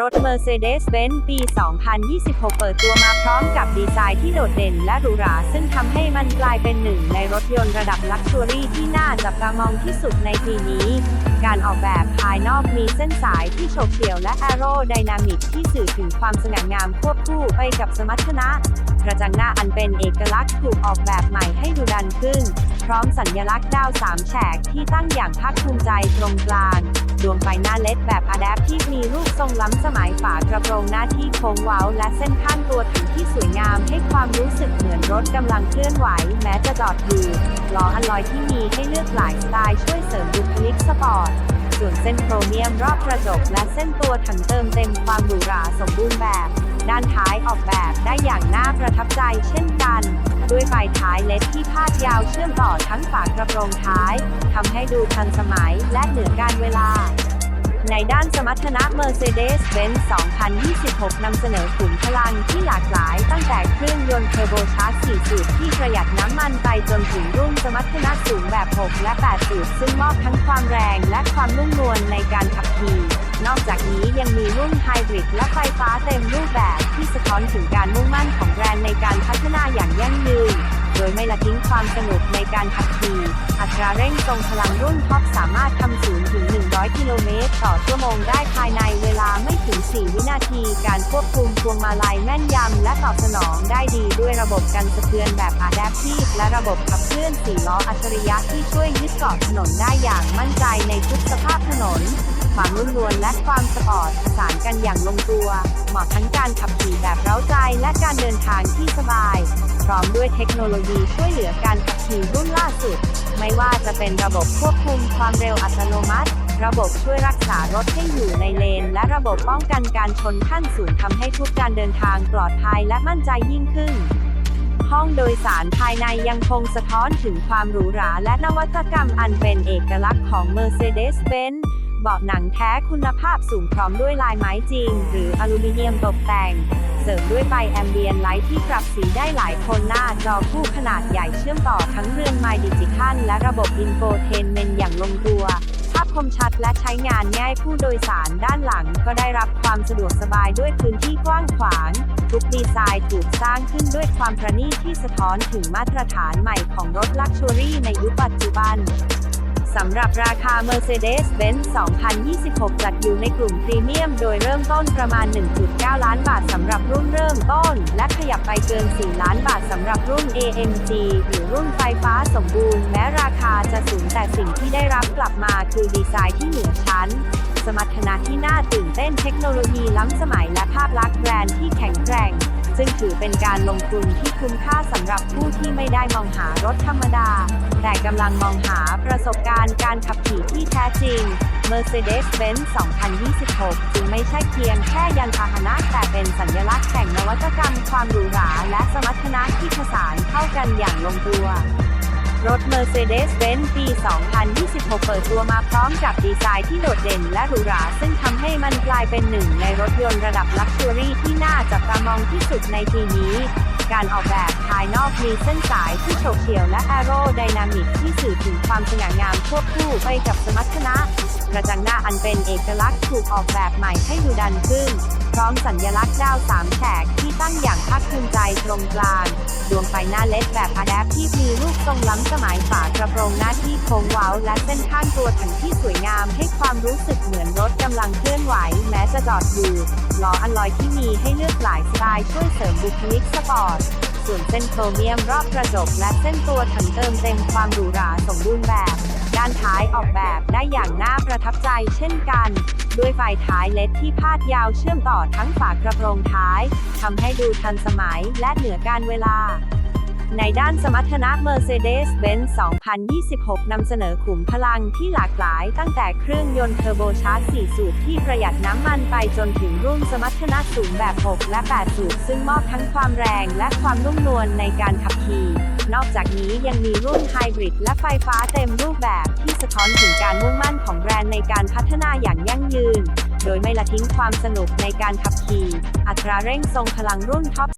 รถ Mercedes-Benz ปี 2026 เปิดตัวมาพร้อมกับดีไซน์ที่โดดเด่นและหรูหรา ซึ่งทำให้มันกลายเป็นหนึ่งในรถยนต์ระดับลักชัวรี่ที่น่าจับตามองที่สุดในปีนี้ การออกแบบภายนอกมีเส้นสายที่โฉบเฉี่ยวและแอโรไดนามิกที่สื่อถึงความสง่างามควบคู่ไปกับสมรรถนะกระจังหน้าอันเป็นเอกลักษณ์ถูกออกแบบใหม่ให้ดูดันขึ้น พร้อมสัญลักษณ์ดาวสามแฉกที่ตั้งอย่างภาคภูมิใจตรงกลาง วงไฟหน้าเลดแบบอะแดปที่มีรูปทรงล้ำสมัยฝากระโปรงหน้าที่โค้งเว้า และเส้นข้างตัวถังที่สวยงามให้ความรู้สึกเหมือนรถกำลังเคลื่อนไหว แม้จะจอดอยู่ล้ออัลลอยที่มีให้เลือกหลายสไตล์ช่วยเสริมบุคลิกสปอร์ตส่วนเส้นโครเมียมรอบกระจกและเส้นตัวถังเติมเต็มความหรูหราสมบูรณ์แบบ ด้านท้ายออกแบบได้อย่างน่าประทับใจเช่นกัน ด้วยไฟท้ายเล็ดที่พาดยาวเชื่อมต่อทั้งฝากระโปรงท้ายทำให้ดูทันสมัยและเหนือการเวลาในด้านสมรรถนะ Mercedes-Benz 2026 นำเสนอขุมพลังที่หลากหลายตั้งแต่เครื่องยนต์เทอร์โบชาร์จ 4 สูบที่ประหยัดน้ำมันไปจนถึงรุ่นสมรรถนะสูงแบบ 6 และ 8 สูบซึ่งมอบทั้งความแรงและความนุ่มนวล ท้อนถึงการมุ่งมั่นของแบรนด์ในการพัฒนาอย่างยั่งยืน โดยไม่ละทิ้งความสนุกในการขับขี่ อัตราเร่งทรงพลังรุ่นท็อปสามารถทำศูนย์ถึง 100 กิโลเมตรต่อชั่วโมงได้ภายในเวลาไม่ถึง 4 วินาที การควบคุมพวงมาลัยแม่นยำและตอบสนองได้ดีด้วยระบบกันสะเทือนแบบ Adaptive และระบบขับเคลื่อน4ล้ออัจฉริยะที่ช่วยยึดเกาะถนนได้อย่างมั่นใจในทุกสภาพถนน ความนุ่มนวลและความสปอร์ตประสานกันอย่างลงตัว เหมาะทั้งการขับขี่แบบเร้าใจและการเดินทางที่สบาย พร้อมด้วยเทคโนโลยีช่วยเหลือการขับขี่รุ่นล่าสุด ไม่ว่าจะเป็นระบบควบคุมความเร็วอัตโนมัติ ระบบช่วยรักษารถให้อยู่ในเลน และระบบป้องกันการชนขั้นสูงทำให้ทุกการเดินทางปลอดภัยและมั่นใจยิ่งขึ้นห้องโดยสารภายในยังคงสะท้อนถึงความหรูหราและนวัตกรรมอันเป็นเอกลักษณ์ของ Mercedes-Benz เบาะหนังแท้คุณภาพสูงพร้อมด้วยลายไม้จริง หรืออลูมิเนียมตกแต่ง เสริมด้วยไฟแอมเบียนไลท์ที่ปรับสีได้หลายโทนหน้าจอคู่ขนาดใหญ่เชื่อมต่อทั้งเรือนไมดิจิทัลและระบบอินโฟเทนเมนต์อย่างลงตัวภาพคมชัดและใช้งานง่ายผู้โดยสารด้านหลังก็ได้รับความสะดวกสบายด้วยพื้นที่กว้างขวาง ทุกดีไซน์ถูกสร้างขึ้นด้วยความประณีตที่สะท้อนถึงมาตรฐานใหม่ของรถลักชัวรี่ในยุคปัจจุบัน สำหรับราคา Mercedes-Benz 2026 จัดอยู่ในกลุ่มพรีเมียม โดยเริ่มต้นประมาณ 1.9 ล้านบาทสำหรับรุ่นเริ่มต้น และขยับไปเกิน 4 ล้านบาทสำหรับรุ่น AMG หรือรุ่นไฟฟ้าสมบูรณ์ แม้ราคาจะสูงแต่สิ่งที่ได้รับกลับมาคือดีไซน์ที่เหนือชั้นสมรรถนะที่น่าตื่นเต้นเทคโนโลยีล้ำสมัยและภาพลักษณ์แบรนด์ที่แข็งแกร่ง ซึ่งถือเป็นการลงทุนที่คุ้มค่าสำหรับผู้ที่ไม่ได้มองหารถธรรมดา แต่กำลังมองหาประสบการณ์การขับขี่ที่แท้จริง Mercedes-Benz 2026 จึงไม่ใช่เพียงแค่ยานพาหนะแต่เป็นสัญลักษณ์แห่งนวัตกรรมความหรูหราและสมรรถนะที่ผสานเข้ากันอย่างลงตัว รถ Mercedes-Benz ปี 2026 เปิดตัวมาพร้อมกับดีไซน์ที่โดดเด่นและหรูหรา ซึ่งทำให้มันกลายเป็นหนึ่งในรถยนต์ระดับลักชัวรี่ที่น่าจับตามองที่สุดในปีนี้ การออกแบบภายนอกมีเส้นสายที่โฉบเฉี่ยวและแอโรไดนามิกที่สื่อถึงความสง่างามควบคู่ไปกับสมรรถนะกระจังหน้าอันเป็นเอกลักษณ์ถูกออกแบบใหม่ให้ดูดันขึ้น ร้อมสัญลักษณ์ดาวสามแฉกที่ตั้งอย่างภาคภูมิใจตรงกลาง ดวงไฟหน้าเล็ดแบบอะแดปที่มีรูปทรงล้ำสมัยฝากระโปรงหน้าที่โค้งเว้าและเส้นข้างตัวถังที่สวยงามให้ความรู้สึกเหมือนรถกำลังเคลื่อนไหวแม้จะจอดอยู่ล้ออัลลอยที่มีให้เลือกหลายสไตล์ช่วยเสริมบุคลิกสปอร์ตส่วนเส้นโครเมียมรอบกระจกและเส้นตัวถังเติมเต็มความหรูหราสมบูรณ์แบบ ด้านท้ายออกแบบได้อย่างน่าประทับใจเช่นกัน ด้วยไฟท้ายเลดที่พาดยาวเชื่อมต่อทั้งฝากระโปรงท้ายทำให้ดูทันสมัยและเหนือการเวลา ในด้านสมรรถนะ Mercedes-Benz 2026 นำเสนอขุมพลังที่หลากหลายตั้งแต่เครื่องยนต์เทอร์โบชาร์จ 4 สูบที่ประหยัดน้ำมันไปจนถึงรุ่นสมรรถนะสูงแบบ 6 และ 8 สูบซึ่งมอบทั้งความแรงและความนุ่มนวลในการขับขี่ นอกจากนี้ยังมีรุ่นไฮบริดและไฟฟ้าเต็มรูปแบบที่สะท้อนถึงการมุ่งมั่นของแบรนด์ในการพัฒนาอย่างยั่งยืน โดยไม่ละทิ้งความสนุกในการขับขี่ อัตราเร่งทรงพลังรุ่นท็อป